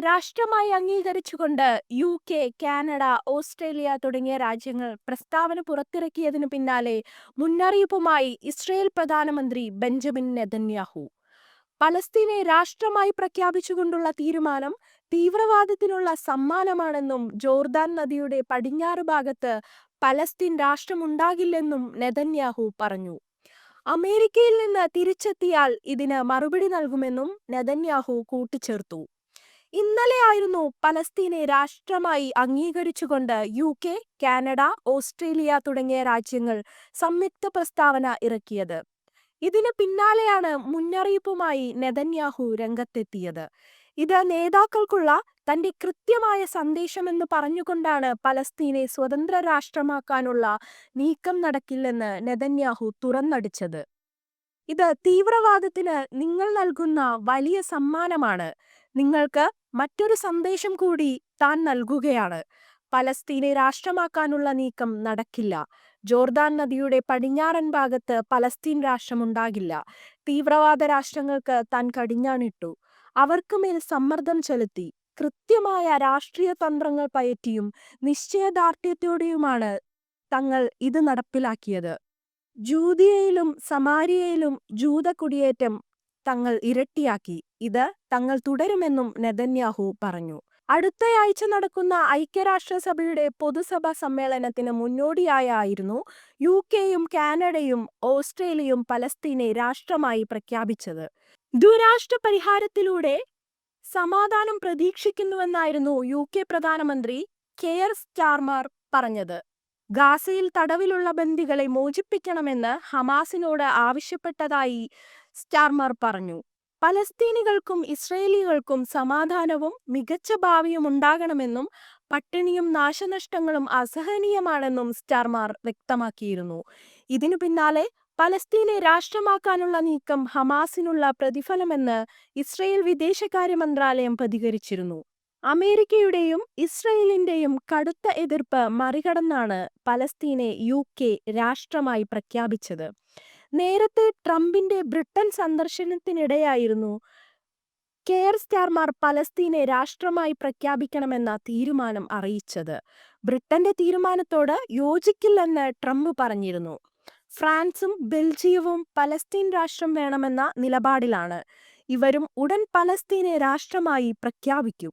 രാഷ്ട്രമായി അംഗീകരിച്ചുകൊണ്ട് U K Canada Australia തുടങ്ങിയ രാജ്യങ്ങൾ പ്രസ്താവന പുറത്തിറക്കിയതിനു പിന്നാലെ മുന്നറിയിപ്പുമായി ഇസ്രയേൽ പ്രധാനമന്ത്രി ബെഞ്ചമിൻ നെതന്യാഹു. പലസ്തീനെ രാഷ്ട്രമായി പ്രഖ്യാപിച്ചുകൊണ്ടുള്ള തീരുമാനം തീവ്രവാദത്തിനുള്ള സമ്മാനമാണെന്നും ജോർദാൻ നദിയുടെ പടിഞ്ഞാറ് ഭാഗത്ത് പലസ്തീൻ രാഷ്ട്രമുണ്ടാകില്ലെന്നും നെതന്യാഹു പറഞ്ഞു. അമേരിക്കയിൽ നിന്ന് തിരിച്ചെത്തിയാൽ ഇതിന് മറുപടി നൽകുമെന്നും നെതന്യാഹു കൂട്ടിച്ചേർത്തു. ഇന്നലെയായിരുന്നു പലസ്തീനെ രാഷ്ട്രമായി അംഗീകരിച്ചുകൊണ്ട് യു കെ കാനഡ ഓസ്ട്രേലിയ തുടങ്ങിയ രാജ്യങ്ങൾ സംയുക്ത പ്രസ്താവന ഇറക്കിയത്. ഇതിന് പിന്നാലെയാണ് മുന്നറിയിപ്പുമായി നെതന്യാഹു രംഗത്തെത്തിയത്. ഇത് നേതാക്കൾക്കുള്ള തന്റെ കൃത്യമായ സന്ദേശമെന്ന് പറഞ്ഞുകൊണ്ടാണ് പലസ്തീനെ സ്വതന്ത്ര രാഷ്ട്രമാക്കാനുള്ള നീക്കം നടക്കില്ലെന്ന് നെതന്യാഹു തുറന്നടിച്ചത്. ഇത് തീവ്രവാദത്തിന് നിങ്ങൾ നൽകുന്ന വലിയ സമ്മാനമാണ്. നിങ്ങൾക്ക് മറ്റൊരു സന്ദേശം കൂടി താൻ നൽകുകയാണ്. പലസ്തീനെ രാഷ്ട്രമാക്കാനുള്ള നീക്കം നടക്കില്ല. ജോർദാൻ നദിയുടെ പടിഞ്ഞാറൻ ഭാഗത്ത് പലസ്തീൻ രാഷ്ട്രമുണ്ടാകില്ല. തീവ്രവാദ രാഷ്ട്രങ്ങൾക്ക് താൻ കടിഞ്ഞാണിട്ടു. അവർക്കുമേൽ സമ്മർദ്ദം ചെലുത്തി. കൃത്യമായ രാഷ്ട്രീയ തന്ത്രങ്ങൾ പയറ്റിയും നിശ്ചയദാർഢ്യത്തോടെയുമാണ് തങ്ങൾ ഇത് നടപ്പിലാക്കിയത്. ജൂതിയയിലും സമാരിയയിലും ജൂത കുടിയേറ്റം തങ്ങൾ ഇരട്ടിയാക്കി. ഇത് തങ്ങൾ തുടരുമെന്നും നെതന്യാഹു പറഞ്ഞു. അടുത്തയാഴ്ച നടക്കുന്ന ഐക്യരാഷ്ട്രസഭയുടെ പൊതുസഭാ സമ്മേളനത്തിന് മുന്നോടിയായായിരുന്നു യു കെയും കാനഡയും ഓസ്ട്രേലിയയും പലസ്തീനെ രാഷ്ട്രമായി പ്രഖ്യാപിച്ചത്. ദുരാഷ്ട്ര പരിഹാരത്തിലൂടെ സമാധാനം പ്രതീക്ഷിക്കുന്നുവെന്നായിരുന്നു യു കെ പ്രധാനമന്ത്രി കെയർ സ്റ്റാർമർ പറഞ്ഞത്. ഗാസയിൽ തടവിലുള്ള ബന്ദികളെ മോചിപ്പിക്കണമെന്ന് ഹമാസിനോട് ആവശ്യപ്പെട്ടതായി സ്റ്റാർമർ പറഞ്ഞു പലസ്തീനികൾക്കും ഇസ്രയേലികൾക്കും സമാധാനവും മികച്ച ഭാവിയും ഉണ്ടാകണമെന്നും പട്ടിണിയും നാശനഷ്ടങ്ങളും അസഹനീയമാണെന്നും സ്റ്റാർമാർ വ്യക്തമാക്കിയിരുന്നു. ഇതിനു പിന്നാലെ പലസ്തീനെ രാഷ്ട്രമാക്കാനുള്ള നീക്കം ഹമാസിനുള്ള പ്രതിഫലമെന്ന് ഇസ്രയേൽ വിദേശകാര്യ മന്ത്രാലയം പ്രതികരിച്ചിരുന്നു. അമേരിക്കയുടെയും ഇസ്രയേലിന്റെയും കടുത്ത എതിർപ്പ് മറികടന്നാണ് പലസ്തീനെ യു രാഷ്ട്രമായി പ്രഖ്യാപിച്ചത്. നേരത്തെ ട്രംപിന്റെ ബ്രിട്ടൻ സന്ദർശനത്തിനിടെയായിരുന്നു. കെയർ സ്റ്റാർമാർ പലസ്തീനെ രാഷ്ട്രമായി പ്രഖ്യാപിക്കണമെന്ന തീരുമാനം അറിയിച്ചത്. ബ്രിട്ടന്റെ തീരുമാനത്തോട് യോജിക്കില്ലെന്ന് ട്രംപ് പറഞ്ഞിരുന്നു. ഫ്രാൻസും ബെൽജിയവും പലസ്തീൻ രാഷ്ട്രം വേണമെന്ന നിലപാടിലാണ്. ഇവരും ഉടൻ പലസ്തീനെ രാഷ്ട്രമായി പ്രഖ്യാപിക്കും.